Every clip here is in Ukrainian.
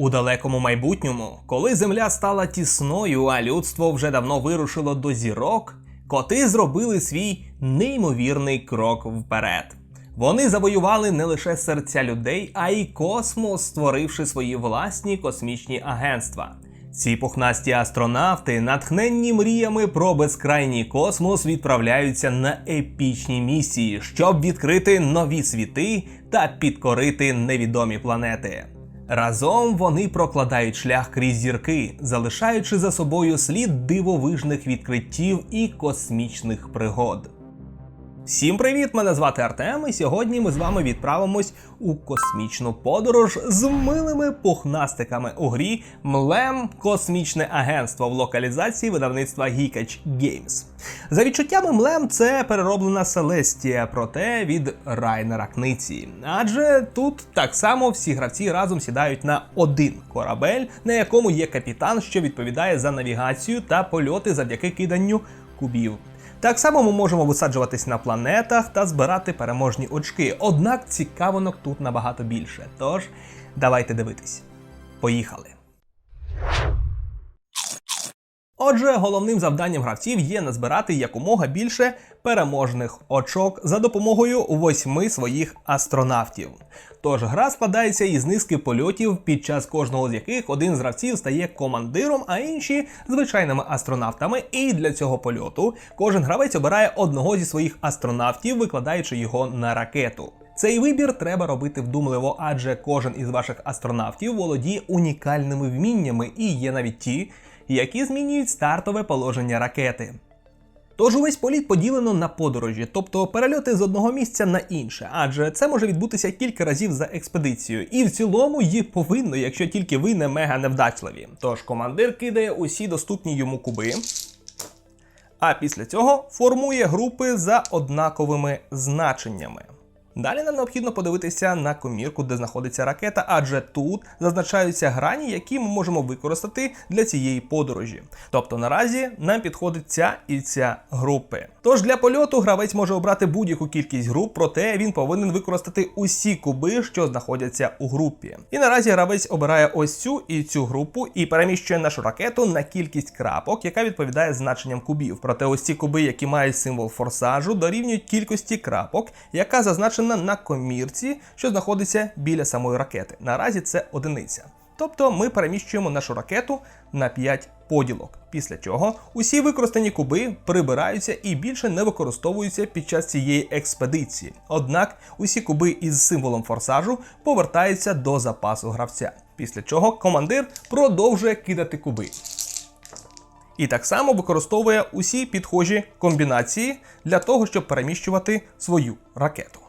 У далекому майбутньому, коли земля стала тісною, а людство вже давно вирушило до зірок, коти зробили свій неймовірний крок вперед. Вони завоювали не лише серця людей, а й космос, створивши свої власні космічні агентства. Ці пухнасті астронавти, натхненні мріями про безкрайній космос, відправляються на епічні місії, щоб відкрити нові світи та підкорити невідомі планети. Разом вони прокладають шлях крізь зірки, залишаючи за собою слід дивовижних відкриттів і космічних пригод. Всім привіт! Мене звати Артем, і сьогодні ми з вами відправимось у космічну подорож з милими пухнастиками у грі Млем Космічне агентство в локалізації видавництва Geekage Games. За відчуттями Млем це перероблена Селестія, проте від Райнера Книці. Адже тут так само всі гравці разом сідають на один корабель, на якому є капітан, що відповідає за навігацію та польоти завдяки киданню кубів. Так само ми можемо висаджуватись на планетах та збирати переможні очки. Однак цікавинок тут набагато більше. Тож, давайте дивитись. Поїхали. Отже, головним завданням гравців є назбирати якомога більше переможних очок за допомогою восьми своїх астронавтів. Тож гра складається із низки польотів, під час кожного з яких один з гравців стає командиром, а інші звичайними астронавтами. І для цього польоту кожен гравець обирає одного зі своїх астронавтів, викладаючи його на ракету. Цей вибір треба робити вдумливо, адже кожен із ваших астронавтів володіє унікальними вміннями, і є навіть ті, які змінюють стартове положення ракети. Тож увесь політ поділено на подорожі, тобто перельоти з одного місця на інше, адже це може відбутися кілька разів за експедицією, і в цілому їх повинно, якщо тільки ви не мега невдачливі. Тож командир кидає усі доступні йому куби, а після цього формує групи за однаковими значеннями. Далі нам необхідно подивитися на комірку, де знаходиться ракета, адже тут зазначаються грані, які ми можемо використати для цієї подорожі. Тобто наразі нам підходить ця і ця групи. Тож для польоту гравець може обрати будь-яку кількість груп, проте він повинен використати усі куби, що знаходяться у групі. І наразі гравець обирає ось цю і цю групу і переміщує нашу ракету на кількість крапок, яка відповідає значенням кубів. Проте ось ці куби, які мають символ форсажу, дорівнюють кількості крапок, яка зазначена на комірці, що знаходиться біля самої ракети. Наразі це одиниця. Тобто ми переміщуємо нашу ракету на 5 поділок, після чого усі використані куби прибираються і більше не використовуються під час цієї експедиції. Однак усі куби із символом форсажу повертаються до запасу гравця, після чого командир продовжує кидати куби. І так само використовує усі підхожі комбінації для того, щоб переміщувати свою ракету.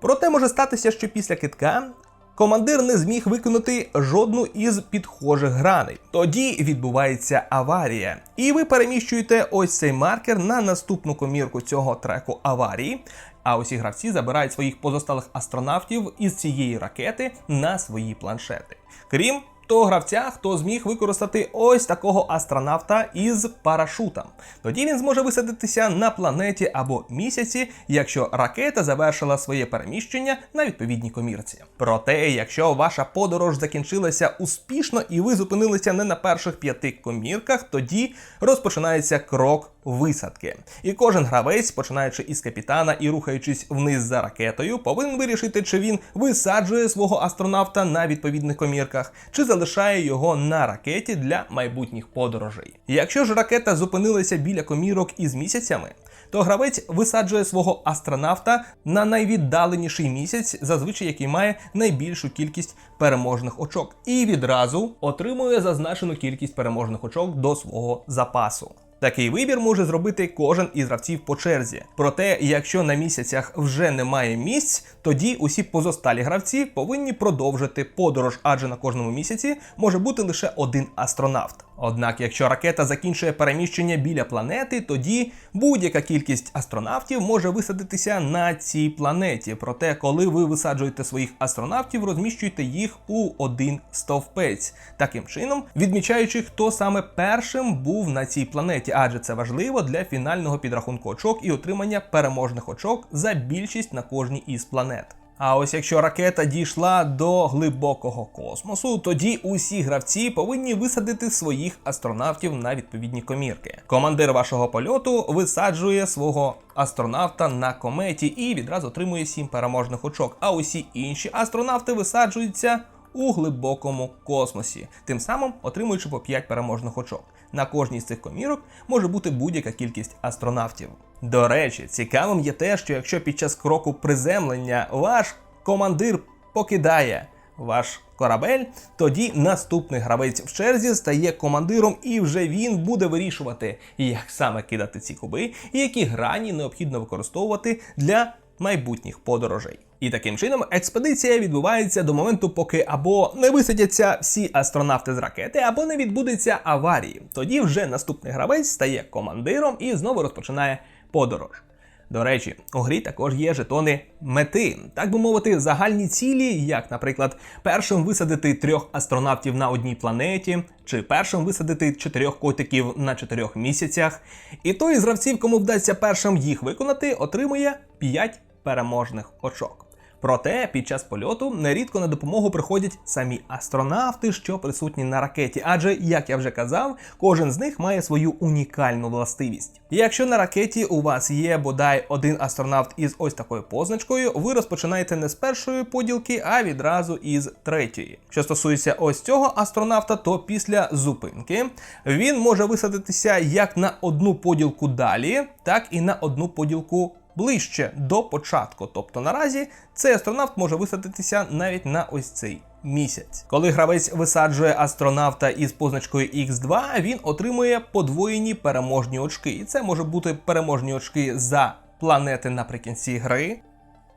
Проте може статися, що після китка командир не зміг виконати жодну із підхожих граней. Тоді відбувається аварія, і ви переміщуєте ось цей маркер на наступну комірку цього треку аварії. А усі гравці забирають своїх позосталих астронавтів із цієї ракети на свої планшети. Крім того гравця, хто зміг використати ось такого астронавта із парашутом. Тоді він зможе висадитися на планеті або місяці, якщо ракета завершила своє переміщення на відповідній комірці. Проте, якщо ваша подорож закінчилася успішно і ви зупинилися не на перших п'яти комірках, тоді розпочинається крок висадки. І кожен гравець, починаючи із капітана і рухаючись вниз за ракетою, повинен вирішити, чи він висаджує свого астронавта на відповідних комірках, чи залишає його на ракеті для майбутніх подорожей. Якщо ж ракета зупинилася біля комірок із місяцями, то гравець висаджує свого астронавта на найвіддаленіший місяць, зазвичай який має найбільшу кількість переможних очок, і відразу отримує зазначену кількість переможних очок до свого запасу. Такий вибір може зробити кожен із гравців по черзі. Проте, якщо на місяцях вже немає місць, тоді усі позосталі гравці повинні продовжити подорож, адже на кожному місяці може бути лише один астронавт. Однак, якщо ракета закінчує переміщення біля планети, тоді будь-яка кількість астронавтів може висадитися на цій планеті. Проте, коли ви висаджуєте своїх астронавтів, розміщуйте їх у один стовпець, таким чином відмічаючи, хто саме першим був на цій планеті, адже це важливо для фінального підрахунку очок і отримання переможних очок за більшість на кожній із планет. А ось якщо ракета дійшла до глибокого космосу, тоді усі гравці повинні висадити своїх астронавтів на відповідні комірки. Командир вашого польоту висаджує свого астронавта на кометі і відразу отримує 7 переможних очок. А усі інші астронавти висаджуються у глибокому космосі, тим самим отримуючи по 5 переможних очок. На кожній з цих комірок може бути будь-яка кількість астронавтів. До речі, цікавим є те, що якщо під час кроку приземлення ваш командир покидає ваш корабель, тоді наступний гравець в черзі стає командиром, і вже він буде вирішувати, як саме кидати ці куби і які грані необхідно використовувати для майбутніх подорожей. І таким чином експедиція відбувається до моменту, поки або не висадяться всі астронавти з ракети, або не відбудеться аварії. Тоді вже наступний гравець стає командиром і знову розпочинає подорож. До речі, у грі також є жетони мети, так би мовити, загальні цілі, як, наприклад, першим висадити трьох астронавтів на одній планеті, чи першим висадити чотирьох котиків на чотирьох місяцях. І той з гравців, кому вдасться першим їх виконати, отримує 5 переможних очок. Проте під час польоту нерідко на допомогу приходять самі астронавти, що присутні на ракеті. Адже, як я вже казав, кожен з них має свою унікальну властивість. Якщо на ракеті у вас є бодай один астронавт із ось такою позначкою, ви розпочинаєте не з першої поділки, а відразу із третьої. Що стосується ось цього астронавта, то після зупинки він може висадитися як на одну поділку далі, так і на одну поділку ближче до початку. Тобто наразі цей астронавт може висадитися навіть на ось цей місяць. Коли гравець висаджує астронавта із позначкою X2, він отримує подвоєні переможні очки. І це може бути переможні очки за планети наприкінці гри,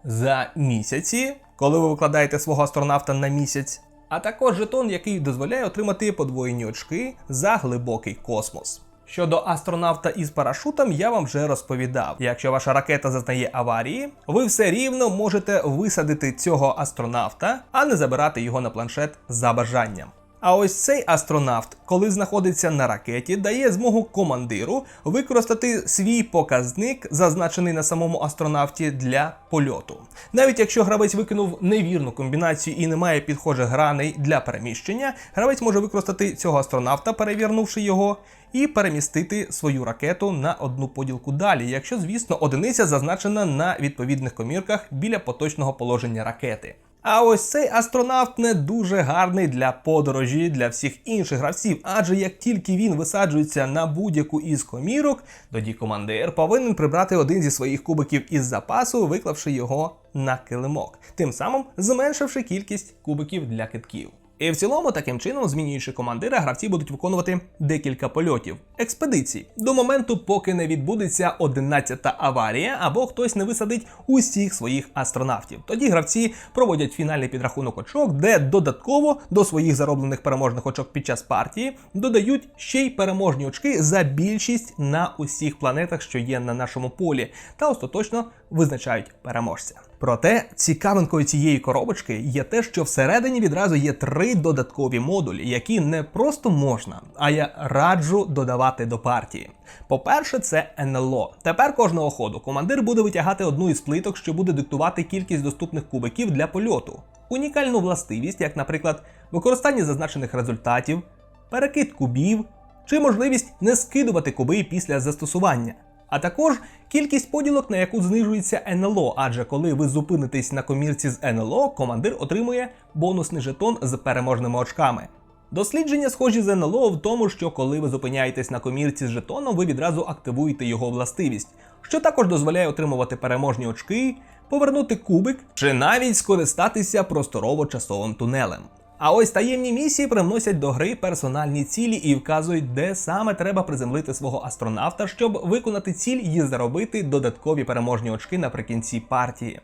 за місяці, коли ви викладаєте свого астронавта на місяць. А також жетон, який дозволяє отримати подвоєні очки за глибокий космос. Щодо астронавта із парашутом, я вам вже розповідав. Якщо ваша ракета зазнає аварії, ви все рівно можете висадити цього астронавта, а не забирати його на планшет за бажанням. А ось цей астронавт, коли знаходиться на ракеті, дає змогу командиру використати свій показник, зазначений на самому астронавті для польоту. Навіть якщо гравець викинув невірну комбінацію і немає підхожих граней для переміщення, гравець може використати цього астронавта, перевірнувши його, і перемістити свою ракету на одну поділку далі, якщо, звісно, одиниця зазначена на відповідних комірках біля поточного положення ракети. А ось цей астронавт не дуже гарний для подорожі для всіх інших гравців, адже як тільки він висаджується на будь-яку із комірок, тоді командир повинен прибрати один зі своїх кубиків із запасу, виклавши його на килимок, тим самим зменшивши кількість кубиків для китків. І в цілому, таким чином, змінюючи командира, гравці будуть виконувати декілька польотів, експедицій до моменту, поки не відбудеться 11-та аварія або хтось не висадить усіх своїх астронавтів. Тоді гравці проводять фінальний підрахунок очок, де додатково до своїх зароблених переможних очок під час партії додають ще й переможні очки за більшість на усіх планетах, що є на нашому полі, та остаточно визначають переможця. Проте цікавинкою цієї коробочки є те, що всередині відразу є три додаткові модулі, які не просто можна, а я раджу додавати до партії. По-перше, це НЛО. Тепер кожного ходу командир буде витягати одну із плиток, що буде диктувати кількість доступних кубиків для польоту. Унікальну властивість, як, наприклад, використання зазначених результатів, перекид кубів чи можливість не скидувати куби після застосування. А також кількість поділок, на яку знижується НЛО, адже коли ви зупинитесь на комірці з НЛО, командир отримує бонусний жетон з переможними очками. Дослідження схожі з НЛО в тому, що коли ви зупиняєтесь на комірці з жетоном, ви відразу активуєте його властивість, що також дозволяє отримувати переможні очки, повернути кубик чи навіть скористатися просторово-часовим тунелем. А ось таємні місії привносять до гри персональні цілі і вказують, де саме треба приземлити свого астронавта, щоб виконати ціль і заробити додаткові переможні очки наприкінці партії.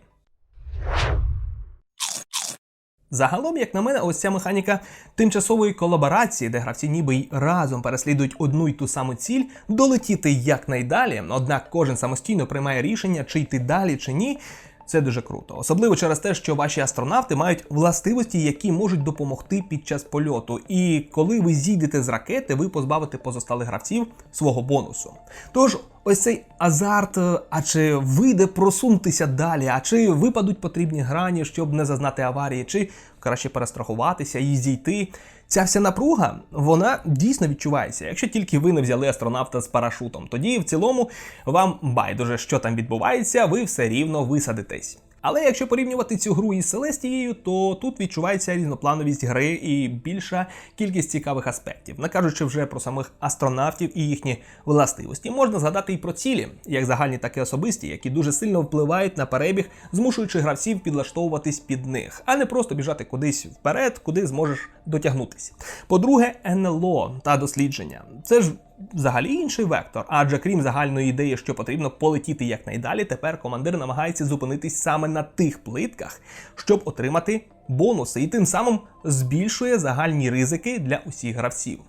Загалом, як на мене, ось ця механіка тимчасової колаборації, де гравці ніби й разом переслідують одну й ту саму ціль, долетіти якнайдалі, однак кожен самостійно приймає рішення, чи йти далі, чи ні. Це дуже круто, особливо через те, що ваші астронавти мають властивості, які можуть допомогти під час польоту. І коли ви зійдете з ракети, ви позбавите позосталих гравців свого бонусу. Тож ось цей азарт, е, а чи вийде просунутися далі, а чи випадуть потрібні грані, щоб не зазнати аварії, чи краще перестрахуватися і зійти. Ця вся напруга, вона дійсно відчувається. Якщо тільки ви не взяли астронавта з парашутом, тоді в цілому вам байдуже, що там відбувається, ви все рівно висадитесь. Але якщо порівнювати цю гру із Селестією, то тут відчувається різноплановість гри і більша кількість цікавих аспектів. Не кажучи вже про самих астронавтів і їхні властивості, можна згадати і про цілі, як загальні, так і особисті, які дуже сильно впливають на перебіг, змушуючи гравців підлаштовуватись під них, а не просто біжати кудись вперед, куди зможеш дотягнутися. По-друге, НЛО та дослідження. Це ж взагалі інший вектор, адже крім загальної ідеї, що потрібно полетіти якнайдалі, тепер командир намагається зупинитись саме на тих плитках, щоб отримати бонуси, і тим самим збільшує загальні ризики для усіх гравців.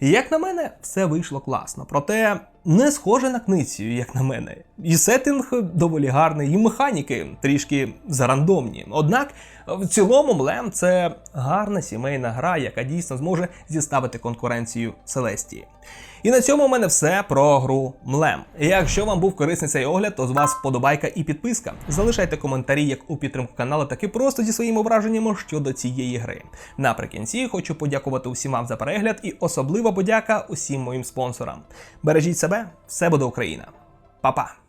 Як на мене, все вийшло класно, проте не схоже на кницію, як на мене. І сеттинг доволі гарний, і механіки трішки зарандомні. Однак, в цілому, Млем це гарна сімейна гра, яка дійсно зможе зіставити конкуренцію Селестії. І на цьому у мене все про гру Млем. Якщо вам був корисний цей огляд, то з вас вподобайка і підписка. Залишайте коментарі як у підтримку каналу, так і просто зі своїми враженнями щодо цієї гри. Наприкінці хочу подякувати усім вам за перегляд і особлива подяка усім моїм спонсорам. Бережіть себе, все буде Україна. Па-па!